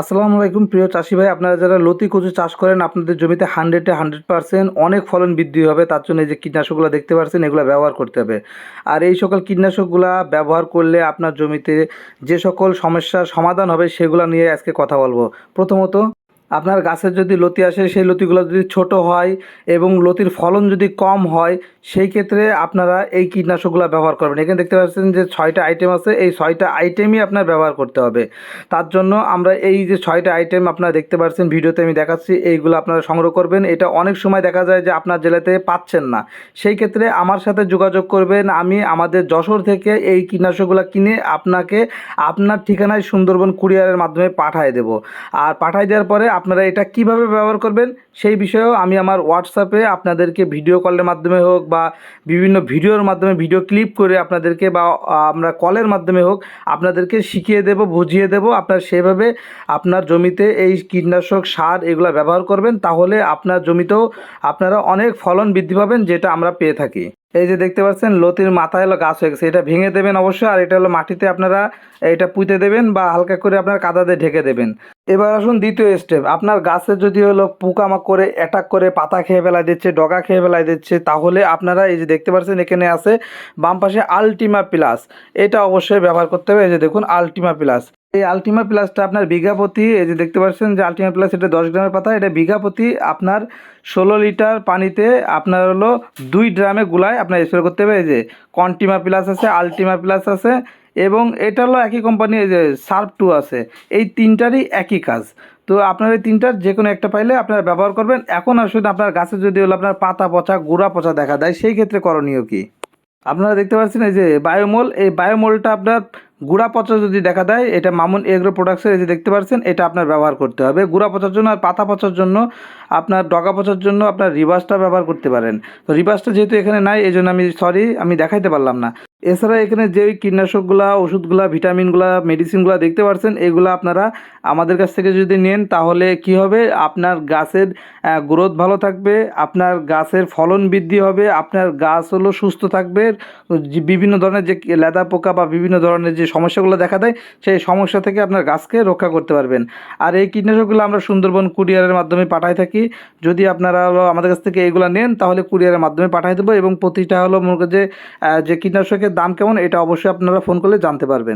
আসসালামু আলাইকুম প্রিয় চাষি ভাই। আপনারা যারা লতি কচু চাষ করেন, আপনাদের জমিতে হান্ড্রেডে হান্ড্রেড পার্সেন্ট অনেক ফলন বৃদ্ধি হবে। তার জন্য এই যে কীটনাশকগুলো দেখতে পাচ্ছেন এগুলো ব্যবহার করতে হবে। আর এই সকল কীটনাশকগুলো ব্যবহার করলে আপনার জমিতে যে সকল সমস্যার সমাধান হবে, সেগুলো নিয়ে আজকে কথা বলব। প্রথমত আপনার গাছের যদি লতি আসে, সেই লতিগুলো যদি ছোট হয় এবং লতির ফলন যদি কম হয়, সেই ক্ষেত্রে আপনারা এই কীটনাশকগুলো ব্যবহার করবেন। এখানে দেখতে পাচ্ছেন যে ছয়টা আইটেম আছে, এই ছয়টা আইটেমই আপনার ব্যবহার করতে হবে। তার জন্য আমরা এই যে ছয়টা আইটেম আপনারা দেখতে পাচ্ছেন, ভিডিওতে আমি দেখাচ্ছি, এইগুলো আপনারা সংগ্রহ করবেন। এটা অনেক সময় দেখা যায় যে আপনার জেলাতে পাচ্ছেন না। সেই ক্ষেত্রে আমার সাথে যোগাযোগ করবেন, আমি আমাদের যশোর থেকে এই কীটনাশকগুলো কিনে আপনাকে আপনার ঠিকানায় সুন্দরবন কুরিয়ারের মাধ্যমে পাঠিয়ে দেবো। আর পাঠিয়ে দেওয়ার পরে আপনারা এটা কীভাবে ব্যবহার করবেন সেই বিষয়েও আমি আমার হোয়াটসঅ্যাপে আপনাদেরকে ভিডিও কলের মাধ্যমে হোক বা বিভিন্ন ভিডিওর মাধ্যমে ভিডিও ক্লিপ করে আপনাদেরকে বা আমরা কলের মাধ্যমে হোক আপনাদেরকে শিখিয়ে দেব, বুঝিয়ে দেব আপনার সেভাবে আপনার জমিতে এই কীটনাশক সার এগুলো ব্যবহার করবেন তাহলে আপনার জমিতেও আপনারা অনেক ফলন বৃদ্ধি পাবেন যেটা আমরা পেয়ে থাকি। এই যে দেখতে পাচ্ছেন, লতির মাথায় হলো গাছ হয়ে গেছে। এটা ভেঙে দেবেন অবশ্যই, আর এটা হলো মাটিতে আপনারা এটা পুঁতে দেবেন বা হালকা করে আপনার কাদা দিয়ে ঢেকে দেবেন। এবার আসুন দ্বিতীয় স্টেপ আপনার গাছে যদি হলো পোকামাকড়ে অ্যাটাক করে, পাতা খেয়ে ফেলাই দিচ্ছে, ডগা খেয়ে ফেলাই দিচ্ছে, তাহলে আপনারা এই যে দেখতে পাচ্ছেন, এখানে আছে বাম পাশে আলটিমা প্লাস এটা অবশ্যই ব্যবহার করতে হবে, এই যে দেখুন আলটিমা প্লাস এই আলটিমা প্লাসটা আপনার বিঘা প্রতি, এই যে দেখতে পাচ্ছেন যে আলটিমা প্লাস এটা দশ গ্রামের পাতা, এটা বিঘা প্রতি আপনার ষোলো লিটার পানিতে আপনার হলো দুই ড্রামে গুলায় আপনার স্প্রে করতে হবে। এই যে কন্টিমা প্লাস আছে আলটিমা প্লাস আছে এবং এটা হলো একই কোম্পানি এই যে সার্ফ টু আছে। এই তিনটারই একই কাজ। তো আপনার এই তিনটার যে কোনো একটা পাইলে আপনারা ব্যবহার করবেন। এখন আসুন আপনার গাছে যদি হলো আপনার পাতা পচা, গোড়া পচা দেখা দেয়, সেই ক্ষেত্রে করণীয় কী? আপনারা দেখতে পাচ্ছেন এই যে বায়োমোল, এই বায়োমলটা আপনার গুড়া পচা যদি দেখা দেয়, এটা মামুন এগ্রো প্রোডাক্টসের এই যে দেখতে পাচ্ছেন এটা আপনার ব্যবহার করতে হবে। গুড়া পচার জন্য আর পাতা পচার জন্য আপনার ডগা পচার জন্য আপনার রিভার্সটা ব্যবহার করতে পারেন। তো রিভার্সটা যেহেতু এখানে নাই, এই জন্য আমি সরি আমি দেখাইতে পারলাম না। এছাড়া এখানে যে কীটনাশকগুলা, ওষুধগুলা, ভিটামিনগুলা, মেডিসিনগুলা দেখতে পাচ্ছেন এগুলো আপনারা আমাদের কাছ থেকে যদি নেন, তাহলে কি হবে? আপনার গাছের গ্রোথ ভালো থাকবে, আপনার গাছের ফলন বৃদ্ধি হবে, আপনার গাছ হলো সুস্থ থাকবে বিভিন্ন ধরনের যে লেদা পোকা বা বিভিন্ন ধরনের যে সমস্যাগুলো দেখা দেয়, সেই সমস্যা থেকে আপনার গাছকে রক্ষা করতে পারবেন। আর এই কীটনাশকগুলো আমরা সুন্দরবন কুরিয়ারের মাধ্যমে পাঠাই থাকি। যদি আপনারা হলো আমাদের কাছ থেকে এগুলো নেন, তাহলে কুরিয়ারের মাধ্যমে পাঠাই দেবো এবং প্রতিটা হলো মনে যে যে কীটনাশকের দাম কেমন এটা অবশ্যই আপনারা ফোন করলে জানতে পারবেন।